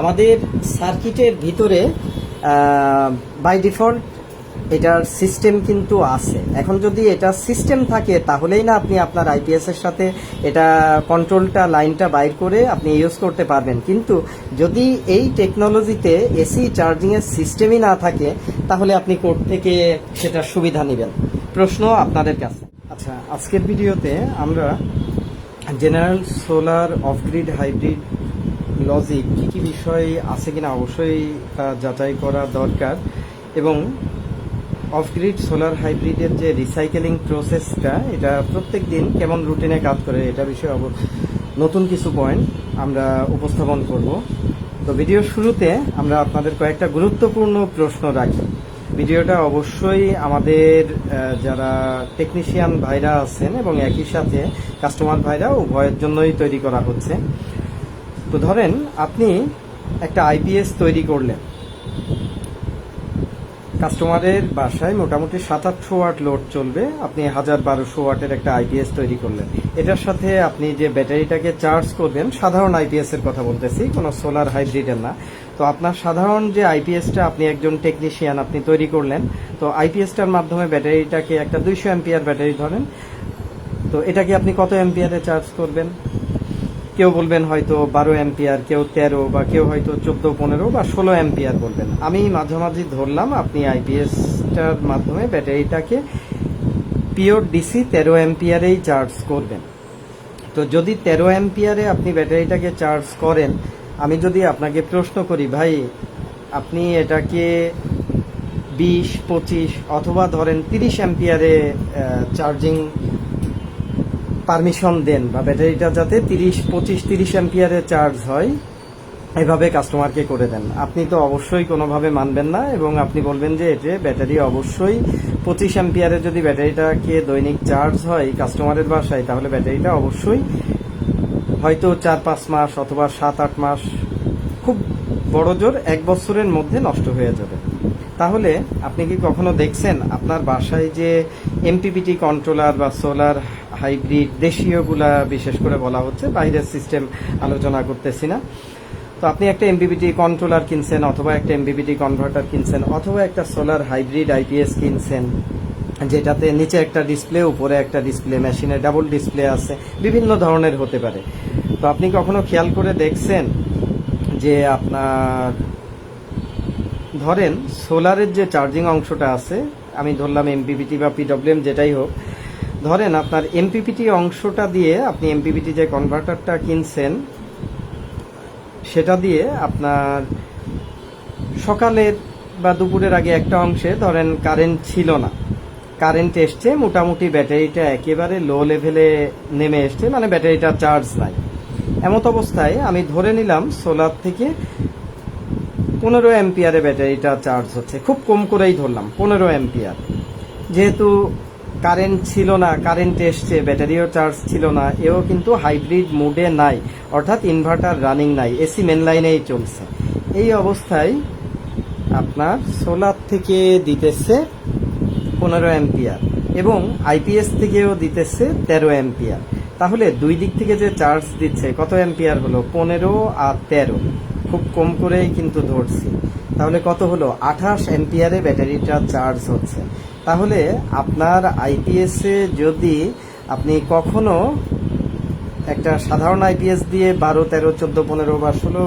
আমাদের সার্কিটের ভিতরে বাই ডিফল্ট এটার সিস্টেম কিন্তু আছে। এখন যদি এটা সিস্টেম থাকে, তাহলেই না আপনি আপনার আইপিএস এর সাথে এটা কন্ট্রোলটা লাইনটা বাইর করে আপনি ইউজ করতে পারবেন। কিন্তু যদি এই টেকনোলজিতে এসি চার্জিং এর সিস্টেমই না থাকে, তাহলে আপনি কোর্ট থেকে সেটা সুবিধা নেবেন। প্রশ্ন আপনাদের কাছে। আচ্ছা আজকের ভিডিওতে আমরা general solar off grid hybrid logic কী কী বিষয় আছে কিনা অবশ্যই তা যাচাই করা দরকার। এবং অফ গ্রিড সোলার হাইব্রিডের যে রিসাইকেলিং প্রসেসটা এটা প্রত্যেক দিন কেমন রুটিনে কাজ করে, এটা বিষয়ে নতুন কিছু পয়েন্ট আমরা উপস্থাপন করব। তো ভিডিওর শুরুতে আমরা আপনাদের কয়েকটা গুরুত্বপূর্ণ প্রশ্ন রাখি। ভিডিওটা অবশ্যই আমাদের যারা টেকনিশিয়ান ভাইরা আছেন এবং একই সাথে কাস্টমার ভাইরা উভয়ের জন্যই তৈরি করা হচ্ছে। তো ধরেন আপনি একটা আইপিএস তৈরি করলেন। কাস্টমারের বাসায় মোটামুটি সাত আটশো ওয়াট লোড চলবে, আপনি হাজার বারোশো ওয়াটের একটা আইপিএস তৈরি করলেন। এটার সাথে আপনি যে ব্যাটারিটাকে চার্জ করবেন, সাধারণ আইপিএস এর কথা বলতেছি, কোনো সোলার হাইব্রিডের না। তো আপনার সাধারণ যে আইপিএসটা আপনি একজন টেকনিশিয়ান আপনি তৈরি করলেন, তো আইপিএসটার মাধ্যমে ব্যাটারিটাকে একটা দুইশো এমপিআর ব্যাটারি ধরেন, তো এটাকে আপনি কত এমপিআরে চার্জ করবেন? কেউ বলবেন হয়তো বারো এম্পিয়ার কেউ তেরো বা কেউ হয়তো চোদ্দ, পনেরো বা ষোলো এম্পিয়ার বলবেন। আমি মাঝামাঝি ধরলাম, আপনি আইপিএসটার মাধ্যমে ব্যাটারিটাকে পিওর ডিসি তেরো এম্পিয়ারেই চার্জ করবেন। তো যদি তেরো এম্পিয়ারে আপনি ব্যাটারিটাকে চার্জ করেন, আমি যদি আপনাকে প্রশ্ন করি, ভাই, আপনি এটাকে বিশ, পঁচিশ অথবা ধরেন তিরিশ এম্পিয়ারে চার্জিং পারমিশন দেন বা ব্যাটারিটা যাতে তিরিশ, পঁচিশ, তিরিশ অ্যাম্পিয়ারে চার্জ হয়, এভাবে কাস্টমারকে করে দেন। আপনি তো অবশ্যই কোনোভাবে মানবেন না এবং আপনি বলবেন যে এতে ব্যাটারি অবশ্যই পঁচিশ অ্যাম্পিয়ারে যদি ব্যাটারিটাকে দৈনিক চার্জ হয় কাস্টমারের বাসায়, তাহলে ব্যাটারিটা অবশ্যই হয়তো চার, পাঁচ মাস অথবা সাত, আট মাস খুব বড় জোর এক বছরের মধ্যে নষ্ট হয়ে যাবে। তাহলে আপনি কি কখনো দেখছেন আপনার বাসায় যে এমপিপিটি কন্ট্রোলার বা সোলার হাইব্রিড দেশীয়গুলা বিশেষ করে বলা হচ্ছে, বাইরের সিস্টেম আলোচনা করতেছি না। তো আপনি একটা এমপিপিটি কন্ট্রোলার কিনছেন অথবা একটা এমপিপিটি কনভার্টার কিনছেন অথবা একটা সোলার হাইব্রিড আইপিএস কিনছেন, যেটাতে নিচে একটা ডিসপ্লে উপরে একটা ডিসপ্লে মেশিনে ডাবল ডিসপ্লে আছে, বিভিন্ন ধরনের হতে পারে। তো আপনি কখনো খেয়াল করে দেখছেন যে আপনার, ধরেন সোলারের যে চার্জিং অংশটা আছে, আমি ধরলাম এমপিপিটি বা পিডব্লিউএম যেটাই হোক ধরেন আপনার এমপিপিটি অংশটা দিয়ে আপনি এমপিপিটি যে কনভার্টারটা কিনছেন, সেটা দিয়ে আপনার সকালের বা দুপুরের আগে একটা অংশে ধরেন কারেন্ট ছিল না। কারেন্ট এসছে, মোটামুটি ব্যাটারিটা একেবারে লো লেভেলে নেমে এসছে মানে ব্যাটারিটা চার্জ নাই। এমত অবস্থায় আমি ধরে নিলাম সোলার থেকে পনেরো এম্পিয়ারে ব্যাটারিটা চার্জ হচ্ছে। খুব কম করেই ধরলাম, পনেরো এম্পিয়ার যেহেতু কারেন্ট ছিল না কারেন্ট এসছে, ব্যাটারিও চার্জ ছিল না, এও কিন্তু হাইব্রিড মোডে নাই, অর্থাৎ ইনভার্টার রানিং নাই এসি মেন লাইনেই চলছে। এই অবস্থায় আপনার সোলার থেকে দিতেছে পনেরো অ্যাম্পিয়ার এবং আইপিএস থেকেও দিতেছে তেরো অ্যাম্পিয়ার তাহলে দুই দিক থেকে যে চার্জ দিচ্ছে, কত অ্যাম্পিয়ার হলো? পনেরো আর তেরো। খুব কম করেই কিন্তু ধরছি। তাহলে কত হলো? আঠাশ অ্যাম্পিয়ারে ব্যাটারিটা চার্জ হচ্ছে। তাহলে আপনার আইপিএসে যদি আপনি কখনো একটা সাধারণ আইপিএস দিয়ে বারো, তেরো, চোদ্দ, পনেরো বা ষোলো,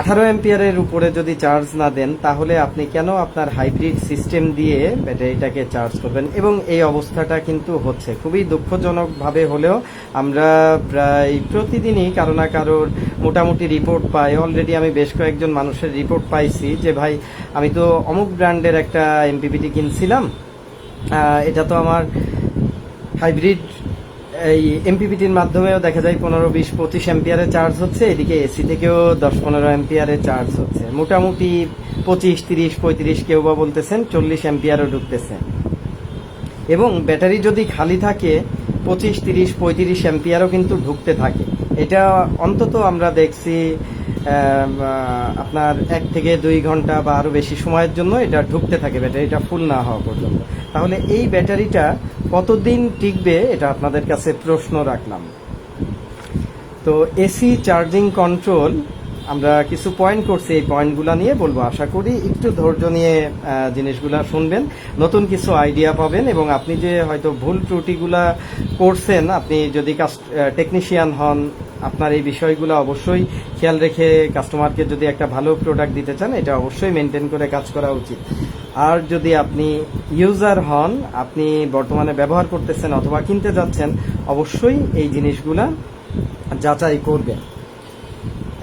আঠারো এম্পিয়ারের উপরে যদি চার্জ না দেন, তাহলে আপনি কেন আপনার হাইব্রিড সিস্টেম দিয়ে ব্যাটারিটাকে চার্জ করবেন? এবং এই অবস্থাটা কিন্তু হচ্ছে। খুবই দুঃখজনকভাবে হলেও আমরা প্রায় প্রতিদিনই কারও না কারোর মোটামুটি রিপোর্ট পাই। অলরেডি আমি বেশ কয়েকজন মানুষের রিপোর্ট পাইছি যে, ভাই, আমি তো অমুক ব্র্যান্ডের একটা এমপিপিটি কিনছিলাম এটা তো আমার হাইব্রিড এই এমপিপিটির মাধ্যমেও দেখা যায় পনেরো, বিশ, পঁচিশ এম্পিয়ারে চার্জ হচ্ছে, এদিকে এসি থেকেও দশ, পনেরো এম্পিয়ারে চার্জ হচ্ছে। মোটামুটি পঁচিশ, তিরিশ, পঁয়ত্রিশ কেউ বা বলতেছেন, চল্লিশ এম্পিয়ারও ঢুকতেছে। এবং ব্যাটারি যদি খালি থাকে, পঁচিশ, তিরিশ, পঁয়ত্রিশ অ্যাম্পিয়ারও কিন্তু ঢুকতে থাকে। এটা অন্তত আমরা দেখছি আপনার এক থেকে দুই ঘণ্টা বা আরও বেশি সময়ের জন্য এটা ঢুকতে থাকে, ব্যাটারিটা ফুল না হওয়া পর্যন্ত। তাহলে এই ব্যাটারিটা কতদিন টিকবে এটা আপনাদের কাছে প্রশ্ন রাখলাম। তো এসি চার্জিং কন্ট্রোল আমরা কিছু পয়েন্ট করছি, এই পয়েন্টগুলো নিয়ে বলব। আশা করি একটু ধৈর্য নিয়ে জিনিসগুলা শুনবেন। নতুন কিছু আইডিয়া পাবেন এবং আপনি যে হয়তো ভুল ত্রুটিগুলা করছেন, আপনি যদি টেকনিশিয়ান হন, আপনার এই বিষয়গুলো অবশ্যই খেয়াল রেখে কাস্টমারকে যদি একটা ভালো প্রোডাক্ট দিতে চান, এটা অবশ্যই মেনটেন করে কাজ করা উচিত। আর যদি আপনি ইউজার হন, আপনি বর্তমানে ব্যবহার করতেছেন অথবা কিনতে যাচ্ছেন, অবশ্যই এই জিনিসগুলা যাচাই করবেন।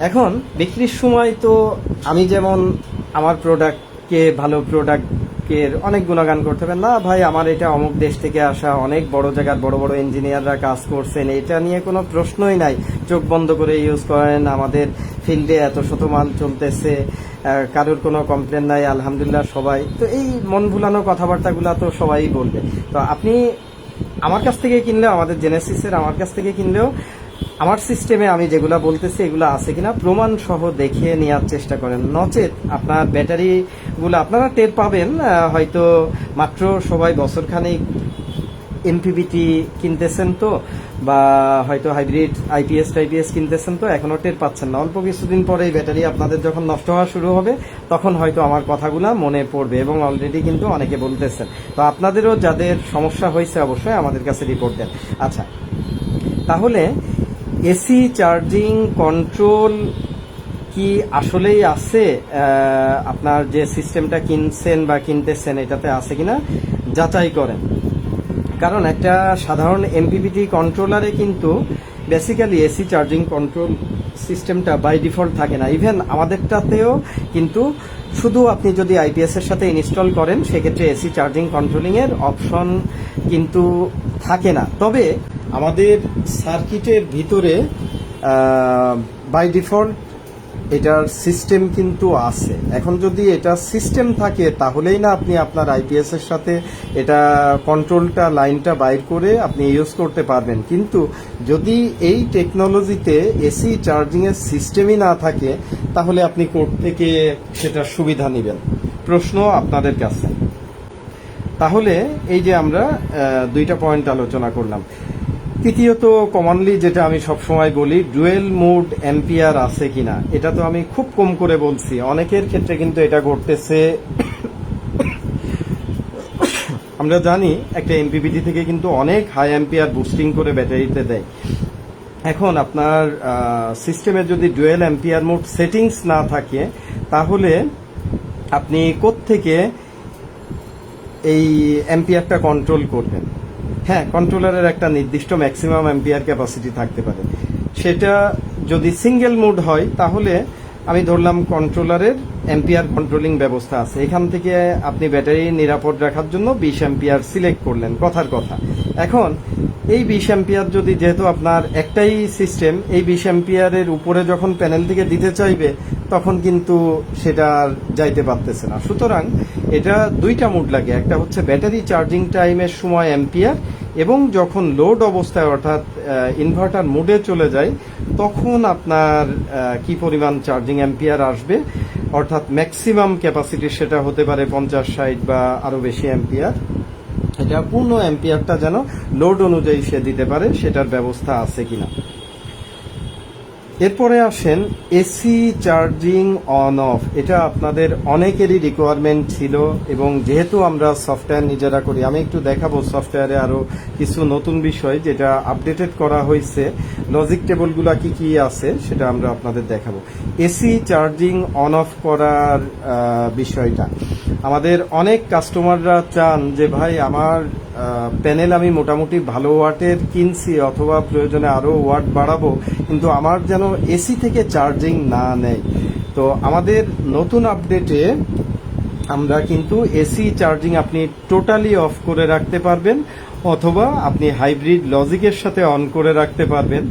এখন, বিক্রির সময় তো আমি যেমন আমার প্রোডাক্টকে ভালো প্রোডাক্টের অনেক গুণগান করতে পারেন না ভাই, আমার এটা অমুক দেশ থেকে আসা অনেক বড় জায়গার বড় বড় ইঞ্জিনিয়াররা কাজ করছেন, এটা নিয়ে কোনো প্রশ্নই নাই। চোখ বন্ধ করে ইউজ করেন, আমাদের ফিল্ডে এত শত মাল চলতেছে। কারোর কোনো কমপ্লেন নাই, আলহামদুলিল্লাহ সবাই। তো এই মন ভুলানো কথাবার্তাগুলো তো সবাই বলবে। তো আপনি আমার কাছ থেকে কিনলেও, আমাদের জেনেসিসের আমার কাছ থেকে কিনলেও, আমার সিস্টেমে আমি যেগুলো বলতেছি, এগুলো আছে কিনা প্রমাণ সহ দেখিয়ে নেওয়ার চেষ্টা করেন। নচেত আপনার ব্যাটারিগুলো আপনারা টের পাবেন হয়তো মাত্র সবাই বছরখানেক এমপিবিটি কিনতেছেন তো, বা হয়তো হাইব্রিড আইপিএস টাইপিএস কিনতেছেন তো, এখনও টের পাচ্ছেন না। অল্প কিছুদিন পরে এই ব্যাটারি আপনাদের যখন নষ্ট হওয়া শুরু হবে, তখন হয়তো আমার কথাগুলো মনে পড়বে এবং অলরেডি কিন্তু অনেকে বলতেছেন। তো আপনাদেরও যাদের সমস্যা হয়েছে অবশ্যই আমাদের কাছে রিপোর্ট দেন। আচ্ছা তাহলে এসি চার্জিং কন্ট্রোল কি আসলেই আছে? আপনার যে সিস্টেমটা কিনছেন বা কিনতেছেন, এটাতে আছে কিনা? যাচাই করেন। কারণ একটা সাধারণ এমপিপিটি কন্ট্রোলারে কিন্তু বেসিক্যালি এসি চার্জিং কন্ট্রোল সিস্টেমটা বাই ডিফল্ট থাকে না। ইভেন আমাদেরটাতেও কিন্তু শুধু আপনি যদি আইপিএস এর সাথে ইনস্টল করেন, সেক্ষেত্রে এসি চার্জিং কন্ট্রোলিং এর অপশন কিন্তু থাকে না। তবে আমাদের সার্কিটের ভিতরে বাই ডিফল্ট এটার সিস্টেম কিন্তু আছে। এখন যদি এটা সিস্টেম থাকে, তাহলেই না আপনি আপনার আইপিএস এর সাথে এটা কন্ট্রোলটা লাইনটা বাইর করে আপনি ইউজ করতে পারবেন। কিন্তু যদি এই টেকনোলজিতে এসি চার্জিং এর সিস্টেমই না থাকে, তাহলে আপনি কোর্ট থেকে সেটার সুবিধা নেবেন। প্রশ্ন আপনাদের কাছে। তাহলে এই যে আমরা দুইটা পয়েন্ট আলোচনা করলাম। তৃতীয়ত কমনলি যেটা আমি সবসময় বলি ডুয়েল মোড এম্পিয়ার আছে কিনা, এটা তো আমি খুব কম করে বলছি। অনেকের ক্ষেত্রে কিন্তু এটা ঘটতেছে। আমরা জানি একটা এমপিপিটি থেকে কিন্তু অনেক হাই এম্পিয়ার বুস্টিং করে ব্যাটারিতে দেয়। এখন আপনার সিস্টেমে যদি ডুয়েল এম্পিয়ার মোড সেটিংস না থাকে, তাহলে আপনি থেকে এই অ্যাম্পিয়ারটা কন্ট্রোল করবেন? হ্যাঁ কন্ট্রোলারের একটা নির্দিষ্ট ম্যাক্সিমাম অ্যাম্পিয়ার ক্যাপাসিটি থাকতে পারে। সেটা যদি সিঙ্গেল মোড হয়, তাহলে আমি ধরলাম কন্ট্রোলারের অ্যাম্পিয়ার কন্ট্রোলিং ব্যবস্থা আছে। এখান থেকে আপনি ব্যাটারি নিরাপদ রাখার জন্য বিশ অ্যাম্পিয়ার সিলেক্ট করলেন, কথার কথা। এখন, এই বিশ অ্যাম্পিয়ার যদি যেহেতু আপনার একটাই সিস্টেম এই বিশ অ্যাম্পিয়ারের উপরে যখন প্যানেল থেকে দিতে চাইবে তখন কিন্তু সেটা আর যাইতে পারতেছে না। সুতরাং এটা দুইটা মুড লাগে। একটা হচ্ছে ব্যাটারি চার্জিং টাইমের সময় অ্যাম্পিয়ার এবং যখন লোড অবস্থায় অর্থাৎ ইনভার্টার মুডে চলে যায়, তখন আপনার কি পরিমাণ চার্জিং অ্যাম্পিয়ার আসবে? অর্থাৎ ম্যাক্সিমাম ক্যাপাসিটি সেটা হতে পারে পঞ্চাশ, ষাট বা আরও বেশি অ্যাম্পিয়ার এটা পূর্ণ অ্যাম্পিয়ারটা যেন লোড অনুযায়ী সে দিতে পারে, সেটার ব্যবস্থা আছে কিনা। এরপরে আসেন এসি চার্জিং অন অফ এটা আপনাদের অনেকেরই রিকোয়ারমেন্ট ছিল এবং যেহেতু আমরা সফটওয়্যার নিজেরা করি, আমি একটু দেখাবো সফটওয়্যারে আরও কিছু নতুন বিষয় যেটা আপডেটেড করা হয়েছে। লজিক টেবলগুলা কি কি আছে সেটা আমরা আপনাদের দেখাবো। এসি চার্জিং অন অফ করার বিষয়টা। আমাদের অনেক কাস্টমাররা চান যে, ভাই, আমার প্যানেল আমি মোটামুটি ভালো ওয়াটের কিনছি অথবা প্রয়োজনে আরও ওয়াট বাড়াবো, কিন্তু আমার যেন এসি থেকে চার্জিং না নেয়। তো আমাদের নতুন আপডেটে আমরা কিন্তু এসি চার্জিং আপনি টোটালি অফ করে রাখতে পারবেন, অথবা আপনি হাইব্রিড লজিকের সাথে অন করে রাখতে পারবেন।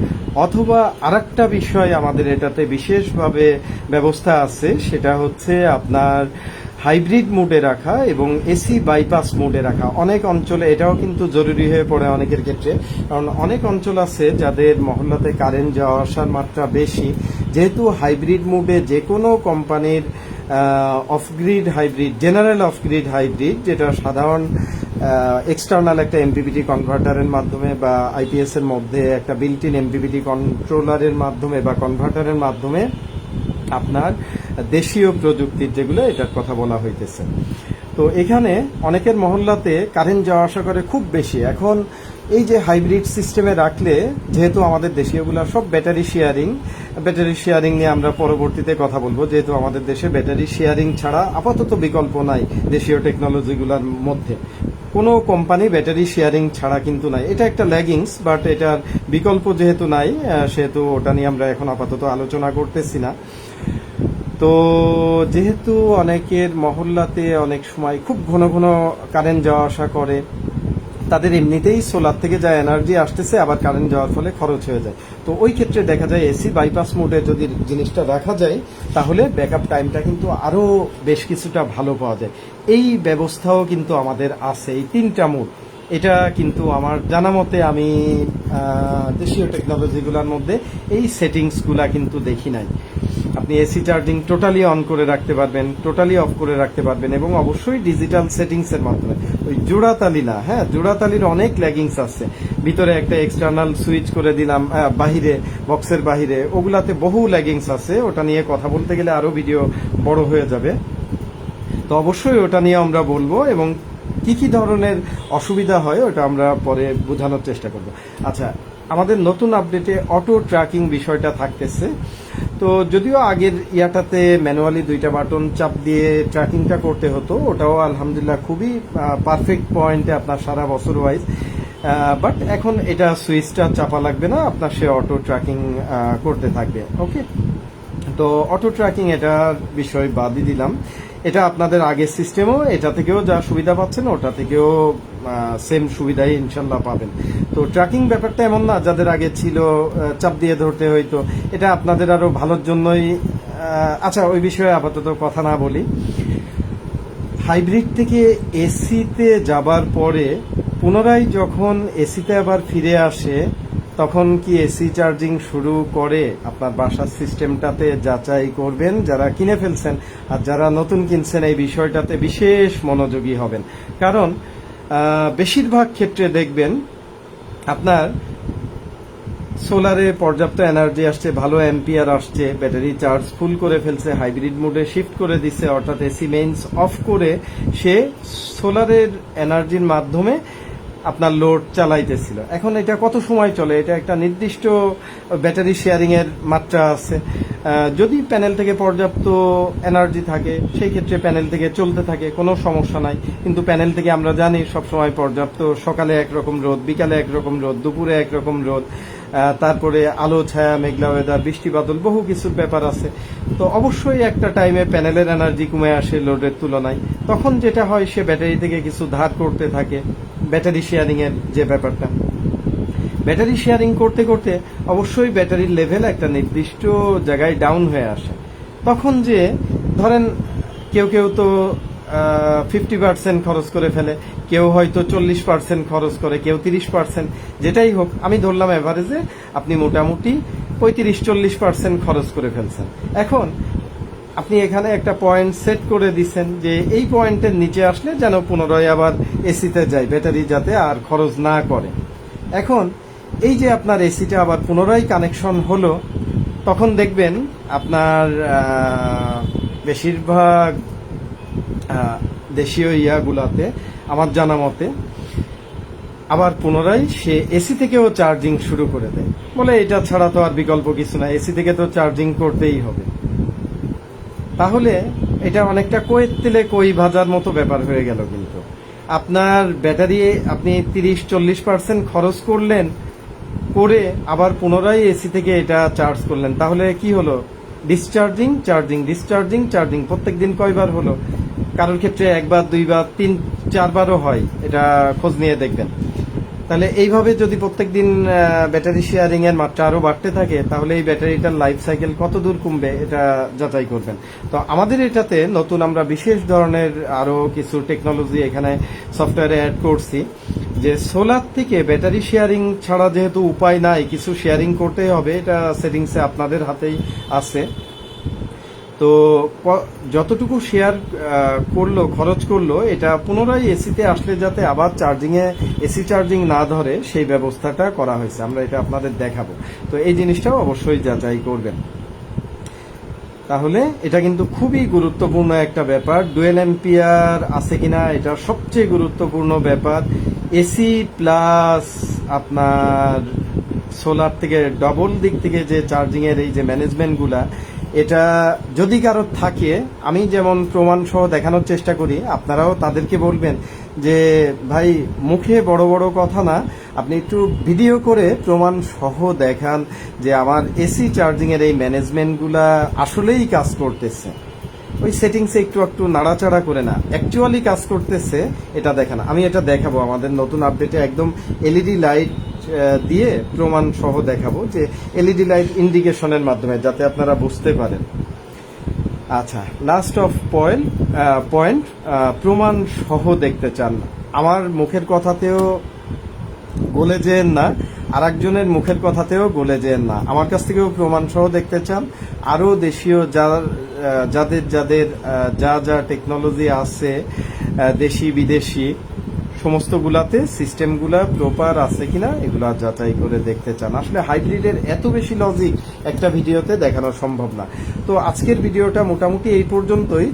অথবা আরেকটা বিষয় আমাদের এটাতে বিশেষভাবে ব্যবস্থা আছে, সেটা হচ্ছে আপনার হাইব্রিড মোডে রাখা এবং এসি বাইপাস মোডে রাখা। অনেক অঞ্চলে এটাও কিন্তু জরুরি হয়ে পড়ে অনেকের ক্ষেত্রে। কারণ অনেক অঞ্চল আছে যাদের মহল্লাতে কারেন্ট যাওয়া আসার মাত্রা বেশি। যেহেতু হাইব্রিড মোডে যে কোনো কোম্পানির off grid hybrid general off grid hybrid, যেটা সাধারণ এক্সটার্নাল একটা এমপিপিটি কনভার্টারের মাধ্যমে বা আইপিএস এর মধ্যে একটা বিল্ট ইন এমপিপিটি কন্ট্রোলারের মাধ্যমে বা কনভার্টারের মাধ্যমে আপনার দেশীয় প্রযুক্তির যেগুলো, এটার কথা বলা হইতেছে। তো এখানে অনেকের মহল্লাতে কারেন্ট যাওয়া আসা করে খুব বেশি। এখন এই যে হাইব্রিড সিস্টেমে রাখলে, যেহেতু আমাদের দেশীয়গুলা সব ব্যাটারি শেয়ারিং ব্যাটারি শেয়ারিং নিয়ে আমরা পরবর্তীতে কথা বলব, যেহেতু আমাদের দেশে ব্যাটারি শেয়ারিং ছাড়া আপাতত বিকল্প নাই দেশীয় টেকনোলজিগুলোর মধ্যে। কোনো কোম্পানি ব্যাটারি শেয়ারিং ছাড়া কিন্তু নাই। এটা একটা ল্যাগিংস বাট এটার বিকল্প যেহেতু নাই সেহেতু ওটা নিয়ে আমরা এখন আপাতত আলোচনা করতেছি না। তো যেহেতু অনেকের মহল্লাতে অনেক সময় খুব ঘন ঘন কারেন্ট যাওয়া আসা করে, তাদের এমনিতেই সোলার থেকে যা এনার্জি আসতেছে, আবার কারেন্ট যাওয়ার ফলে খরচ হয়ে যায়। তো ওই ক্ষেত্রে দেখা যায় এসি বাইপাস মোডে যদি জিনিসটা রাখা যায়, তাহলে ব্যাকআপ টাইমটা কিন্তু আরও বেশ কিছুটা ভালো পাওয়া যায়। এই ব্যবস্থাও কিন্তু আমাদের আছে, এই তিনটা মোড এটা কিন্তু আমার জানা মতে আমি দেশীয় টেকনোলজিগুলোর মধ্যে এই সেটিংসগুলা কিন্তু দেখি নাই। আপনি এসি চার্জিং টোটালি অন করে রাখতে পারবেন টোটালি অফ করে রাখতে পারবেন এবং অবশ্যই ডিজিটাল সেটিংস এর মাধ্যমে। ওই জোড়াতালি না হ্যাঁ জোড়াতালির অনেক ল্যাগিংস আছে। ভিতরে একটা এক্সটার্নাল সুইচ করে দিলাম বাহিরে বক্সের বাহিরে, ওগুলাতে বহু ল্যাগিংস আছে। ওটা নিয়ে কথা বলতে গেলে আরও ভিডিও বড় হয়ে যাবে। তো অবশ্যই ওটা নিয়ে আমরা বলব এবং কি কি ধরনের অসুবিধা হয় ওটা আমরা পরে বোঝানোর চেষ্টা করব। আচ্ছা আমাদের নতুন আপডেটে অটো ট্র্যাকিং বিষয়টা থাকতেছে। তো যদিও আগের ইয়াটাতে ম্যানুয়ালি দুইটা বাটন চাপ দিয়ে ট্র্যাকিংটা করতে হতো, ওটাও আলহামদুলিল্লাহ খুবই পারফেক্ট পয়েন্টে আপনার সারা বছর ওয়াইজ বাট এখন এটা সুইচটা চাপা লাগবে না, আপনার সে অটো ট্র্যাকিং করতে থাকবে ওকে তো অটো ট্র্যাকিং এটার বিষয় বাদই দিলাম। এটা আপনাদের আগের সিস্টেমও এটা থেকেও যা সুবিধা পাচ্ছেন, ওটা থেকেও সেম সুবিধাই ইনশাল্লাহ পাবেন। তো ট্র্যাকিং ব্যাপারটা এমন না, যাদের আগে ছিল চাপ দিয়ে ধরতে হইতো, এটা আপনাদের আরও ভালোর জন্যই আচ্ছা ওই বিষয়ে আপাতত কথা না বলি। হাইব্রিড থেকে এসিতে যাবার পরে পুনরায় যখন এসিতে আবার ফিরে আসে, তখন কি এসি চার্জিং শুরু করে? আপনার বাসার সিস্টেমটাতে যাচাই করবেন, যারা কিনে ফেলছেন আর যারা নতুন কিনছেন, এই বিষয়টাতে বিশেষ মনোযোগী হবেন। কারণ বেশিরভাগ ক্ষেত্রে দেখবেন আপনার সোলারে পর্যাপ্ত এনার্জি আসছে, ভালো অ্যাম্পিয়ার আসছে, ব্যাটারি চার্জ ফুল করে ফেলছে, হাইব্রিড মোডে শিফট করে দিচ্ছে অর্থাৎ এসি মেইনস অফ করে সে সোলারের এনার্জির মাধ্যমে আপনার লোড চালাইতেছিল। এখন এটা কত সময় চলে? এটা একটা নির্দিষ্ট ব্যাটারি শেয়ারিংয়ের মাত্রা আছে। যদি প্যানেল থেকে পর্যাপ্ত এনার্জি থাকে, সেই ক্ষেত্রে প্যানেল থেকে চলতে থাকে, কোনো সমস্যা নাই। কিন্তু প্যানেল থেকে আমরা জানি সবসময় পর্যাপ্ত। সকালে একরকম রোদ, বিকালে একরকম রোদ, দুপুরে একরকম রোদ। তারপরে আলো, ছায়া, মেঘলা ওয়েদার বৃষ্টি বাদল, বহু কিছুর ব্যাপার আছে। তো অবশ্যই একটা টাইমে প্যানেলের এনার্জি কমে আসে লোডের তুলনায়। তখন যেটা হয়, সে ব্যাটারি থেকে কিছু ধার করতে থাকে ব্যাটারি শেয়ারিং এর যে ব্যাপারটা। ব্যাটারি শেয়ারিং করতে করতে অবশ্যই ব্যাটারির লেভেল একটা নির্দিষ্ট জায়গায় ডাউন হয়ে আসে। তখন যে, ধরেন, কেউ কেউ তো ফিফটি পার্সেন্ট খরচ করে ফেলে। কেউ হয়তো চল্লিশ পার্সেন্ট খরচ করে, কেউ তিরিশ পার্সেন্ট যেটাই হোক, আমি ধরলাম এভারেজে আপনি মোটামুটি পঁয়ত্রিশ চল্লিশ পার্সেন্ট খরচ করে ফেলছেন। এখন আপনি এখানে একটা পয়েন্ট সেট করে দিচ্ছেন যে এই পয়েন্টের নিচে আসলে যেন পুনরায় আবার এসিতে যায় ব্যাটারি যাতে আর খরচ না করে। এখন এই যে আপনার এসিটা আবার পুনরায় কানেকশন হলো, তখন দেখবেন আপনার বেশিরভাগ দেশীয় ইয়াগুলাতে, আমার জানা মতে, আবার পুনরায় সে এসি থেকেও চার্জিং শুরু করে দেয়। বলে এটা ছাড়া তো আর বিকল্প কিছু না, এসি থেকে তো চার্জিং করতেই হবে। তাহলে এটা অনেকটা কইয়ের তেলে কই ভাজার মতো ব্যাপার হয়ে গেল কিন্তু। আপনার ব্যাটারি আপনি তিরিশ চল্লিশ পার্সেন্ট খরচ করলেন, করে আবার পুনরায় এসি থেকে এটা চার্জ করলেন। তাহলে কি হলো? ডিসচার্জিং চার্জিং ডিসচার্জিং চার্জিং প্রত্যেক দিন কয়বার হলো? কারোর ক্ষেত্রে একবার, দুইবার, তিন, চারবারও হয়। এটা খোঁজ নিয়ে দেখবেন। তাহলে এইভাবে যদি প্রত্যেকদিন ব্যাটারি শেয়ারিং এর মাত্রা আরও বাড়তে থাকে, তাহলে এই ব্যাটারিটার লাইফ সাইকেল কত দূর কমবে, এটা যাচাই করবেন। তো আমাদের এটাতে নতুন আমরা বিশেষ ধরনের আরও কিছু টেকনোলজি এখানে সফটওয়্যারে অ্যাড করছি, যে সোলার থেকে ব্যাটারি শেয়ারিং ছাড়া যেহেতু উপায় নাই, কিছু শেয়ারিং করতে হবে, এটা সেটিংসে আপনাদের হাতেই আছে। তো যতটুকু শেয়ার করল, খরচ করল, এটা পুনরায় এসিতে আসলে যাতে আবার চার্জিং এ এসি চার্জিং না ধরে, সেই ব্যবস্থাটা করা হয়েছে। আমরা এটা আপনাদের দেখাবো। তো এই জিনিসটাও অবশ্যই যাচাই করবেন। তাহলে এটা কিন্তু খুবই গুরুত্বপূর্ণ একটা ব্যাপার। ডুয়েল এম্পিয়ার আছে কিনা, এটা সবচেয়ে গুরুত্বপূর্ণ ব্যাপার। এসি প্লাস আপনার সোলার থেকে ডবল দিক থেকে যে চার্জিং এর এই যে ম্যানেজমেন্টগুলা এটা যদি কারোর থাকে, আমি যেমন প্রমাণ সহ দেখানোর চেষ্টা করি, আপনারাও তাদেরকে বলবেন যে, ভাই, মুখে বড় বড় কথা না, আপনি একটু ভিডিও করে প্রমাণ সহ দেখান যে আমার এসি চার্জিং এর এই ম্যানেজমেন্টগুলা আসলেই কাজ করতেছে। ওই সেটিংসে একটু একটু নাড়াচাড়া করে না অ্যাকচুয়ালি কাজ করতেছে, এটা দেখান। আমি এটা দেখাবো, আমাদের নতুন আপডেটে একদম এলইডি লাইট দিয়ে প্রমাণ সহ দেখাবো যে এলইডি লাইট ইন্ডিকেশনের মাধ্যমে, যাতে আপনারা বুঝতে পারেন। আচ্ছা লাস্ট অফ পয়েন্ট পয়েন্ট প্রমাণ সহ দেখতে চান। আমার মুখের কথাতেও গলে যেন না আর একজনের মুখের কথাতেও গলে যেন না। আমার কাছ থেকেও প্রমাণ সহ দেখতে চান। আরও দেশীয় যার যাদের যাদের যা যা টেকনোলজি আছে দেশি বিদেশি সমস্তগুলাতে সিস্টেমগুলা প্রপার আছে কিনা এগুলা যাচাই করে দেখতে চান। আসলে হাইব্রিডের এত বেশি লজিক একটা ভিডিওতে দেখানো সম্ভব না। তো আজকের ভিডিওটা মোটামুটি এই পর্যন্তই।